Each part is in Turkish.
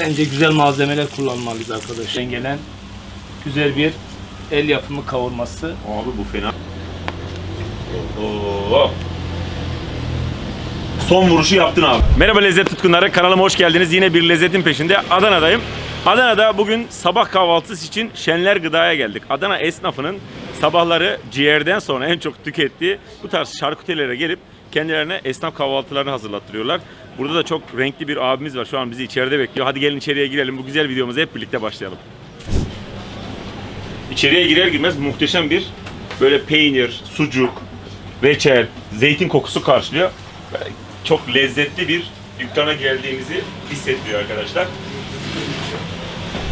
Bence güzel malzemeler kullanmalıyız arkadaşlar. Gelen güzel bir el yapımı kavurması. Abi bu fena. Oo. Son vuruşu yaptın abi. Merhaba lezzet tutkunları kanalıma hoş geldiniz. Yine bir lezzetin peşinde Adana'dayım. Adana'da bugün sabah kahvaltısı için Şenler Gıda'ya geldik. Adana esnafının sabahları ciğerden sonra en çok tükettiği bu tarz şarküterilere gelip kendilerine esnaf kahvaltılarını hazırlattırıyorlar. Burada da çok renkli bir abimiz var. Şu an bizi içeride bekliyor. Hadi gelin içeriye girelim. Bu güzel videomuza hep birlikte başlayalım. İçeriye girer girmez muhteşem bir böyle peynir, sucuk, reçel, zeytin kokusu karşılıyor. Çok lezzetli bir dükkana geldiğimizi hissettiriyor arkadaşlar.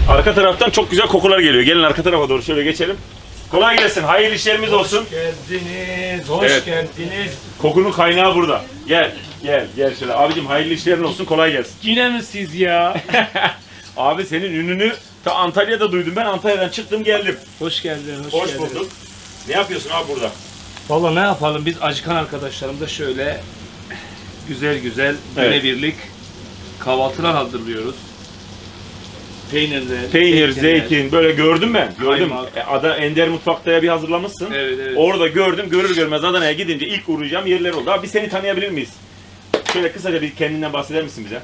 Arka taraftan çok güzel kokular geliyor. Gelin arka tarafa doğru şöyle geçelim. Kolay gelsin. Hayırlı işlerimiz olsun. geldiniz, hoş Evet. geldiniz. Kokunun kaynağı burada. Gel, gel, gel şöyle. Abicim hayırlı işlerin olsun. Kolay gelsin. Yine mi siz ya? Abi senin ününü ta Antalya'da duydum. Ben Antalya'dan çıktım geldim. hoş geldin, hoş, Hoş geldin. bulduk. Ne yapıyorsun abi burada? Valla ne yapalım biz acıkan arkadaşlarım da şöyle güzel güzel Evet. birlik kahvaltılar hazırlıyoruz. Peynirli, Peynir, zeytinler. zeytin böyle gördüm ben. Gördüm. Kaymak. E, Ada Ender Mutfak'ta bir hazırlamışsın. Evet evet. Orada gördüm. Görür görmez Adana'ya gidince ilk uğrayacağım yerler oldu. Abi seni tanıyabilir miyiz? Şöyle kısaca bir kendinden bahseder misin bize?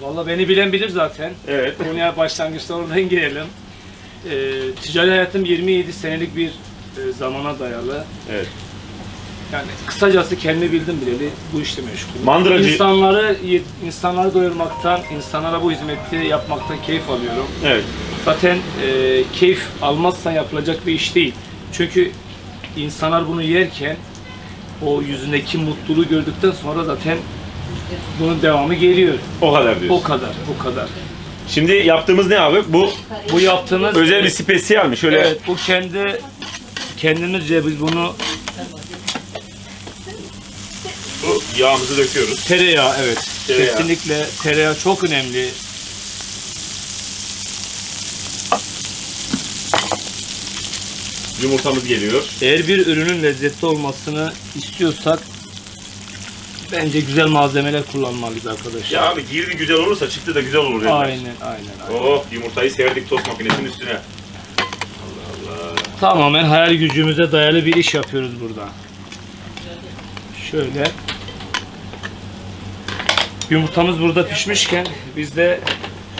Valla beni bilen bilir zaten. Evet. Konuya başlangıçta oradan girelim. Ee, ticari hayatım 27 senelik bir e, zamana dayalı. Evet. Yani kısacası kendi bildim bileli bu işle meşgulüm. Mandıracı- İnsanları, insanları doyurmaktan, insanlara bu hizmeti yapmaktan keyif alıyorum. Evet. Zaten e, keyif almazsa yapılacak bir iş değil. Çünkü insanlar bunu yerken o yüzündeki mutluluğu gördükten sonra zaten bunun devamı geliyor. O kadar diyorsun. O kadar, o kadar. Şimdi yaptığımız ne abi? Bu Bu yaptığınız özel bir spesiyal mi? Şöyle Evet, bu kendi kendimizce biz bunu bu yağımızı döküyoruz. tereyağı evet. Tereyağı. Kesinlikle tereyağı çok önemli. Yumurtamız geliyor. Eğer bir ürünün lezzetli olmasını istiyorsak bence güzel malzemeler kullanmalıyız arkadaşlar. Ya abi girdi güzel olursa çıktı da güzel olur dediler. aynen, aynen, aynen. Oh yumurtayı serdik tost makinesinin üstüne. Tamamen hayal gücümüze dayalı bir iş yapıyoruz burada. Şöyle. Yumurtamız burada pişmişken biz de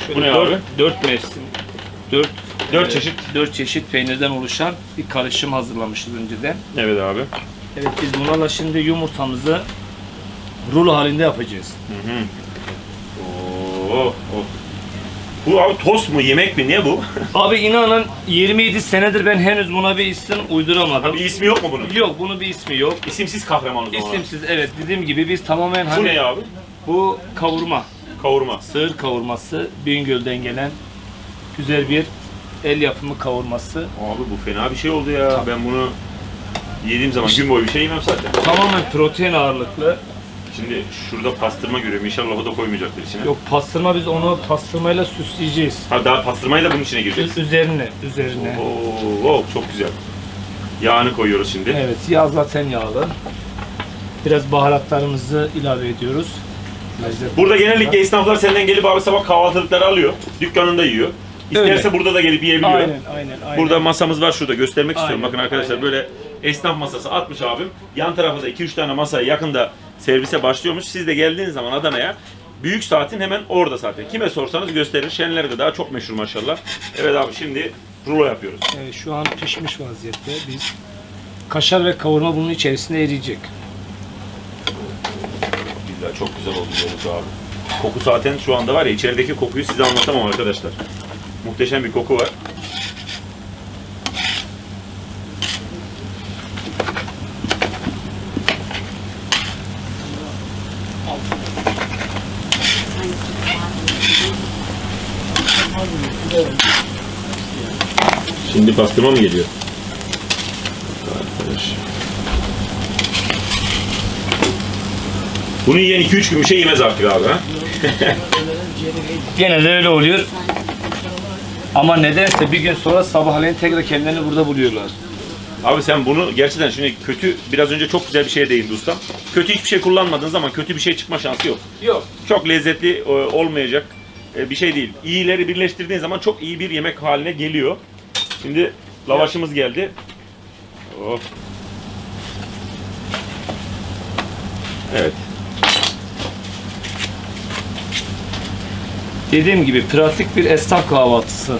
şöyle Bu ne dört, abi? dört mevsim, dört, Dört e, çeşit. dört çeşit peynirden oluşan bir karışım hazırlamışız önceden. Evet abi. Evet biz bunlarla şimdi yumurtamızı rulo halinde yapacağız. Oh, oh. Bu abi tost mu yemek mi ne bu? Abi inanın 27 senedir ben henüz buna bir isim uyduramadım. bir ismi yok mu bunun? Yok bunun bir ismi yok. İsimsiz kahraman o zaman. İsimsiz evet dediğim gibi biz tamamen Bu hani ne abi? Bu kavurma. Kavurma. Sığır kavurması Bingöl'den gelen güzel bir el yapımı kavurması. Abi bu fena bir şey oldu ya. Ben bunu yediğim zaman gün boyu bir şey yemem zaten. Tamamen protein ağırlıklı. Şimdi şurada pastırma görüyorum. İnşallah o da koymayacaktır içine. Yok pastırma biz onu pastırmayla süsleyeceğiz. Ha daha pastırmayı da bunun içine gireceğiz. Üzerine, üzerine. Oo, oh, çok güzel. Yağını koyuyoruz şimdi. Evet, yağ zaten yağlı. Biraz baharatlarımızı ilave ediyoruz. Burada genellikle esnaflar senden gelip abi sabah kahvaltılıkları alıyor. Dükkanında yiyor. İsterse Öyle. burada da gelip yiyebiliyor. Aynen, aynen, aynen. Burada masamız var şurada göstermek istiyorum. Aynen, Bakın arkadaşlar aynen. böyle esnaf masası atmış abim. Yan tarafta da 2-3 tane masaya yakında servise başlıyormuş. Siz de geldiğiniz zaman Adana'ya Büyük saatin hemen orada zaten. Kime sorsanız gösterir. Şenler Gıda çok meşhur maşallah. Evet abi şimdi rulo yapıyoruz. Evet, şu an pişmiş vaziyette. Biz kaşar ve kavurma bunun içerisinde eriyecek. Çok güzel oldu Yavuz abi. Koku zaten şu anda var ya içerideki kokuyu size anlatamam arkadaşlar. Muhteşem bir koku var. Şimdi pastırma mı geliyor? Bunu yiyen 2-3 gün bir şey yemez artık abi ha. Genelde öyle oluyor. Ama nedense bir gün sonra sabahleyin tekrar kendilerini burada buluyorlar. Abi sen bunu gerçekten şimdi kötü biraz önce çok güzel bir şeye değindi ustam. Kötü hiçbir şey kullanmadığın zaman kötü bir şey çıkma şansı yok. Yok. Çok lezzetli e, olmayacak e, bir şey değil. İyileri birleştirdiğin zaman çok iyi bir yemek haline geliyor. Şimdi lavaşımız geldi. Oh. Evet. Dediğim gibi pratik bir esnaf kahvaltısı.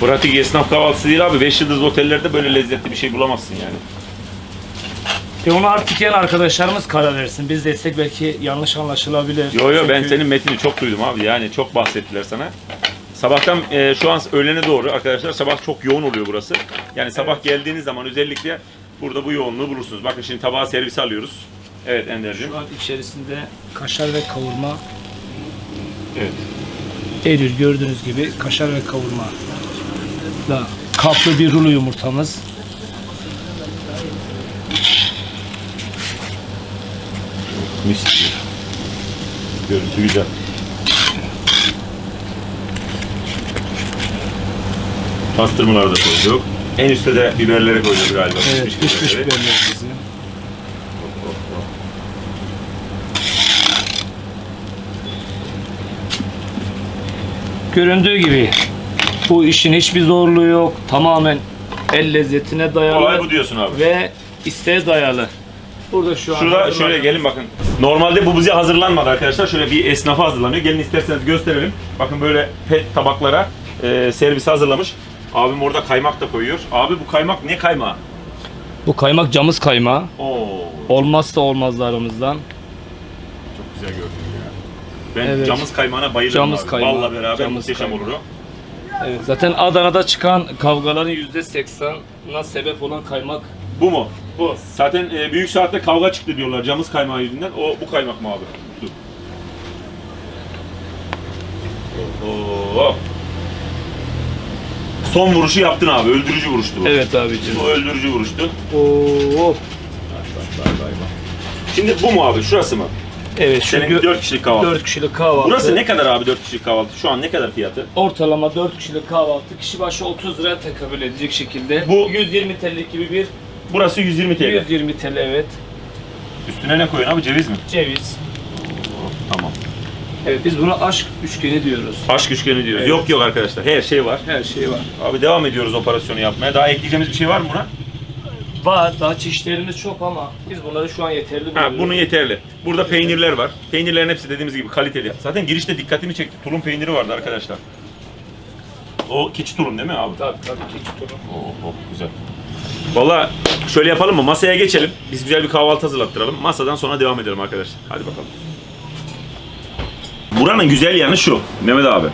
Pratik esnaf kahvaltısı değil abi. 5 yıldız otellerde böyle lezzetli bir şey bulamazsın yani. E onu artık yiyen arkadaşlarımız karar versin. Biz desek belki yanlış anlaşılabilir. Yo yo ben Çünkü- senin metnini çok duydum abi. Yani çok bahsettiler sana. Sabahtan e, şu an öğlene doğru arkadaşlar sabah çok yoğun oluyor burası. Yani sabah geldiğiniz zaman özellikle burada bu yoğunluğu bulursunuz. Bakın şimdi tabağa servis alıyoruz. Evet Ender'cim. Şu an içerisinde kaşar ve kavurma. Evet. Eylül gördüğünüz gibi kaşar ve kavurma. Da kaplı bir rulo yumurtamız. Mis gibi. Görüntü güzel. Pastırmaları da koyduk. En üstte de biberleri koyduk galiba. Evet, Pişmiş pişmiş biberleri. biberlerimizi. Göründüğü gibi bu işin hiçbir zorluğu yok. Tamamen el lezzetine dayalı Olay bu diyorsun abi. ve isteğe dayalı. Burada şu an Şurada şöyle gelin bakın. Normalde bu bize hazırlanmadı arkadaşlar. Şöyle bir esnafa hazırlanıyor. Gelin isterseniz gösterelim. Bakın böyle pet tabaklara e, servis hazırlamış. Abim orada kaymak da koyuyor. Abi bu kaymak ne kaymağı? Bu kaymak camız kaymağı. Oo, Olmazsa olmazlarımızdan. çok güzel ya. Ben Evet. camız kaymağına bayılırım Camız abi. kaymağı, Balla beraber camız muhteşem kaymağı. olur o. Evet, zaten Adana'da çıkan kavgaların %80'ına sebep olan kaymak Bu mu? bu. Zaten e, büyük saatte kavga çıktı diyorlar camız kaymağı yüzünden. O bu kaymak mı abi? Dur. Oo. Son vuruşu yaptın abi. Öldürücü vuruştu bu. Evet abicim. Bu öldürücü vuruştu. Oo. Şimdi bu mu abi? Şurası mı? Evet şu Senin gö- 4 kişilik kahvaltı. 4 kişilik kahvaltı. Burası ne kadar abi 4 kişilik kahvaltı? Şu an ne kadar fiyatı? Ortalama 4 kişilik kahvaltı kişi başı 30 liraya tekabül edecek şekilde. Bu- 120 TL'lik gibi bir Burası 120 TL. 120 TL evet. Üstüne ne koyuyorsun abi? Ceviz mi? Ceviz. Tamam. Evet biz buna aşk üçgeni diyoruz. Aşk üçgeni diyoruz. Evet. Yok yok arkadaşlar. Her şey var. Her şey var. Abi devam ediyoruz operasyonu yapmaya. Daha ekleyeceğimiz bir şey var mı buna? Var daha çeşitlerimiz çok ama biz bunları şu an yeterli Ha, buluyoruz. bunu yeterli. Burada peynirler var. Peynirlerin hepsi dediğimiz gibi kaliteli. Zaten girişte dikkatimi çekti. Tulum peyniri vardı arkadaşlar. O keçi tulum değil mi abi? Tabii tabii keçi tulum. Oh, oh, güzel. Valla şöyle yapalım mı? Masaya geçelim. Biz güzel bir kahvaltı hazırlattıralım. Masadan sonra devam edelim arkadaşlar. Hadi bakalım. Buranın güzel yanı şu Mehmet abi.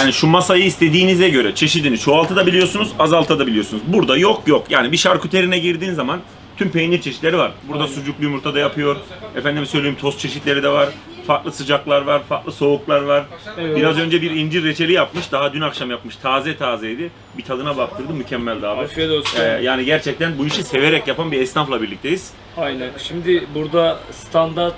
Yani şu masayı istediğinize göre çeşidini çoğaltabiliyorsunuz, azaltabiliyorsunuz. Burada yok yok. Yani bir şarküterine girdiğin zaman tüm peynir çeşitleri var. Burada sucuklu yumurta da yapıyor. Efendim söyleyeyim tost çeşitleri de var. Farklı sıcaklar var, farklı soğuklar var. Evet. Biraz önce bir incir reçeli yapmış. Daha dün akşam yapmış. Taze tazeydi. Bir tadına baktırdım. Mükemmeldi abi. Afiyet olsun. Ee, yani gerçekten bu işi severek yapan bir esnafla birlikteyiz. Aynen. Şimdi burada standart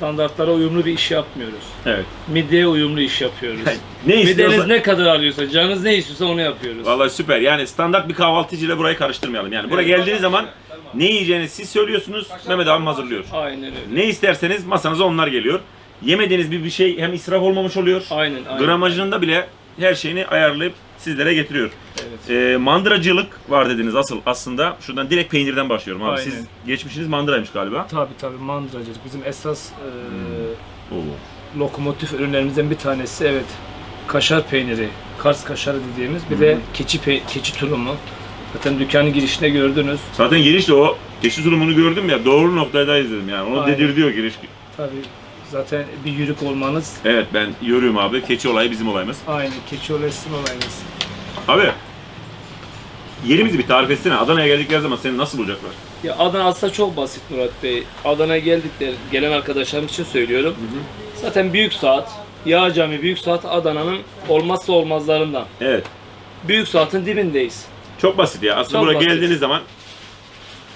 standartlara uyumlu bir iş yapmıyoruz. Evet. Midyeye uyumlu iş yapıyoruz. Ne Mideniz istiyorsa... ne kadar alıyorsa, canınız ne istiyorsa onu yapıyoruz. Vallahi süper. Yani standart bir kahvaltıcıyla burayı karıştırmayalım. Yani buraya geldiğiniz zaman ne yiyeceğinizi siz söylüyorsunuz. Mehmet abim hazırlıyor. Aynen öyle. Ne isterseniz masanıza onlar geliyor. Yemediğiniz bir, bir şey hem israf olmamış oluyor. Aynen, aynen. Gramajında bile her şeyini ayarlayıp sizlere getiriyor. Evet. Ee, mandıracılık var dediniz asıl aslında. Şuradan direkt peynirden başlıyorum abi. Aynen. Siz geçmişiniz mandıraymış galiba. Tabii tabii mandıracılık. Bizim esas e, Oo. lokomotif ürünlerimizden bir tanesi evet. Kaşar peyniri, Kars kaşarı dediğimiz bir de keçi pe- keçi tulumu. Zaten dükkanın girişinde gördünüz. Zaten girişte o keçi tulumunu gördüm ya doğru noktadayız dedim yani. Onu Aynen. dedirtiyor giriş. Tabii zaten bir yürük olmanız Evet ben yürüyorum abi. Keçi olayı bizim olayımız. aynı keçi olasın olayınız. Abi yerimizi bir tarif etsene. Adana'ya geldikleri zaman seni nasıl bulacaklar? Ya Adana aslında çok basit Murat Bey. Adana'ya geldikleri gelen arkadaşlarım için söylüyorum. Zaten Büyük Saat, Yağ Cami Büyük Saat Adana'nın olmazsa olmazlarından. Evet. Büyük Saat'in dibindeyiz. Çok basit ya. Aslında Çok buraya basit. geldiğiniz zaman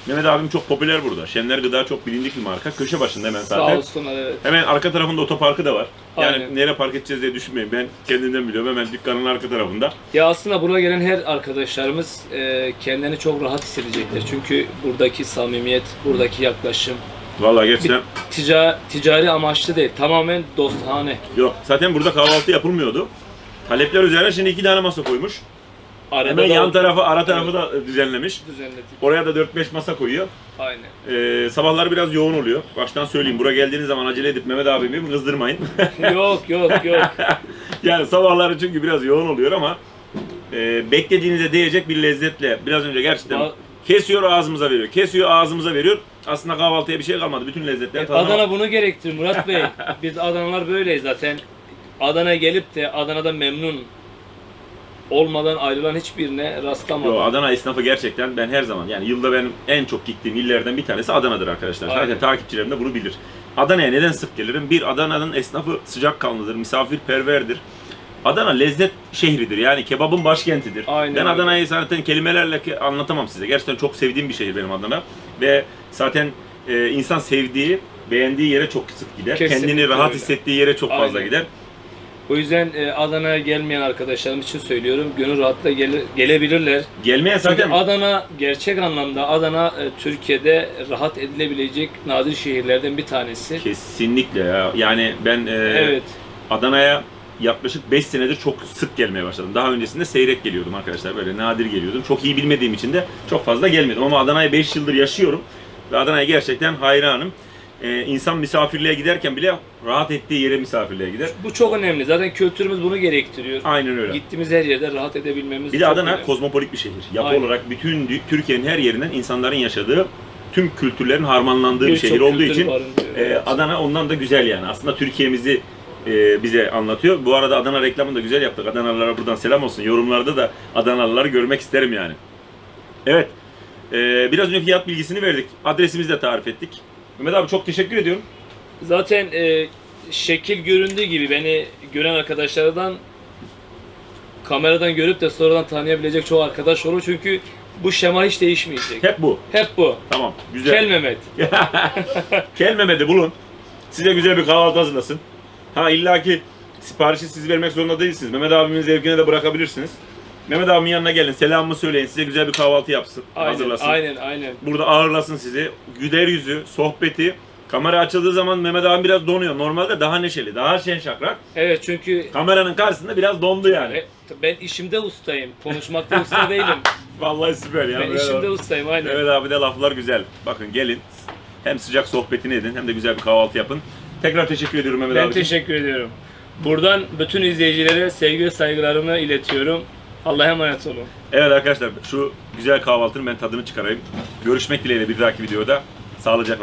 Mehmet abim çok popüler burada. Şenler Gıda çok bilindik bir marka. Köşe başında hemen Sağ zaten. olsunlar evet. Hemen arka tarafında otoparkı da var. Yani Aynen. nereye park edeceğiz diye düşünmeyin. Ben kendimden biliyorum. Hemen dükkanın arka tarafında. Ya aslında buraya gelen her arkadaşlarımız e, kendilerini çok rahat hissedecekler. Çünkü buradaki samimiyet, buradaki yaklaşım, Vallahi Bir gerçekten tica- ticari amaçlı değil. Tamamen dostane. yok. Zaten burada kahvaltı yapılmıyordu. Talepler üzerine şimdi iki tane masa koymuş. Arada Hemen da yan tarafı, ara tarafı da düzenlemiş. düzenledik. Oraya da 4-5 masa koyuyor. Aynen. Ee, sabahlar biraz yoğun oluyor. Baştan söyleyeyim. Buraya geldiğiniz zaman acele edip Mehmet abimi kızdırmayın. yok yok yok. yani sabahları çünkü biraz yoğun oluyor ama e, beklediğinize değecek bir lezzetle biraz önce gerçekten Ba- kesiyor ağzımıza veriyor. Kesiyor ağzımıza veriyor. Aslında kahvaltıya bir şey kalmadı. Bütün lezzetler E, tadına- Adana bunu gerektirir Murat Bey. Biz Adanalar böyleyiz zaten. Adana'ya gelip de Adana'da memnun olmadan ayrılan hiçbirine rastlamadım. Yo, Adana esnafı gerçekten ben her zaman yani yılda benim en çok gittiğim illerden bir tanesi Adana'dır arkadaşlar. Zaten Aynen. takipçilerim de bunu bilir. Adana'ya neden sık gelirim? Bir Adana'nın esnafı sıcakkanlıdır, misafirperverdir. Adana lezzet şehridir yani kebabın başkentidir. Aynen ben. Adana'yı zaten kelimelerle anlatamam size. Gerçekten çok sevdiğim bir şehir benim Adana. Ve zaten e, insan sevdiği, beğendiği yere çok sık gider. Kesinlikle Kendini rahat öyle. hissettiği yere çok fazla Aynen. gider. O yüzden e, Adana'ya gelmeyen arkadaşlarım için söylüyorum. Gönül rahatla gele- gelebilirler. Gelmeye Çünkü zaten Adana gerçek anlamda Adana e, Türkiye'de rahat edilebilecek nadir şehirlerden bir tanesi. kesinlikle ya. Yani ben e, Evet. Adana'ya yaklaşık 5 senedir çok sık gelmeye başladım. Daha öncesinde seyrek geliyordum arkadaşlar. Böyle nadir geliyordum. Çok iyi bilmediğim için de çok fazla gelmedim. Ama Adana'ya 5 yıldır yaşıyorum. Ve Adana'ya gerçekten hayranım. Ee, insan misafirliğe giderken bile rahat ettiği yere misafirliğe gider. Bu çok önemli. Zaten kültürümüz bunu gerektiriyor. Aynen öyle. Gittiğimiz her yerde rahat edebilmemiz Bir de çok Adana önemli. kozmopolit bir şehir. Yapı Aynen. olarak bütün Türkiye'nin her yerinden insanların yaşadığı tüm kültürlerin harmanlandığı bir Birçok şehir olduğu için e. Adana ondan da güzel yani. Aslında Türkiye'mizi e, bize anlatıyor. Bu arada Adana reklamını da güzel yaptık. Adanalılara buradan selam olsun. Yorumlarda da Adanalıları görmek isterim yani. Evet. E, biraz önce fiyat bilgisini verdik. Adresimizi de tarif ettik. Mehmet abi çok teşekkür ediyorum. Zaten e, şekil göründüğü gibi beni gören arkadaşlardan kameradan görüp de sonradan tanıyabilecek çok arkadaş olur. Çünkü bu şema hiç değişmeyecek. Hep bu. Hep bu. Tamam. Güzel. Kel Mehmet. Kel Mehmet'i bulun. Size güzel bir kahvaltı hazırlasın. Ha illaki siparişi siz vermek zorunda değilsiniz. Mehmet abimin zevkine de bırakabilirsiniz. Mehmet abimin yanına gelin, selamımı söyleyin, size güzel bir kahvaltı yapsın, Aynen, hazırlasın. aynen, aynen. Burada ağırlasın sizi. Güler yüzü, sohbeti. Kamera açıldığı zaman Mehmet abi biraz donuyor. Normalde daha neşeli, daha şen şakrak. Evet çünkü Kameranın karşısında biraz dondu yani. e, ben işimde ustayım. Konuşmakta usta değilim. Vallahi süper ya. Ben işimde bak. ustayım aynen. Mehmet abi de laflar güzel. Bakın gelin. Hem sıcak sohbetini edin hem de güzel bir kahvaltı yapın. Tekrar teşekkür ediyorum Mehmet Ben abi. teşekkür ediyorum. Buradan bütün izleyicilere sevgi ve saygılarımı iletiyorum. Allah'a emanet olun. Evet arkadaşlar şu güzel kahvaltının ben tadını çıkarayım. Görüşmek dileğiyle bir dahaki videoda. Sağlıcakla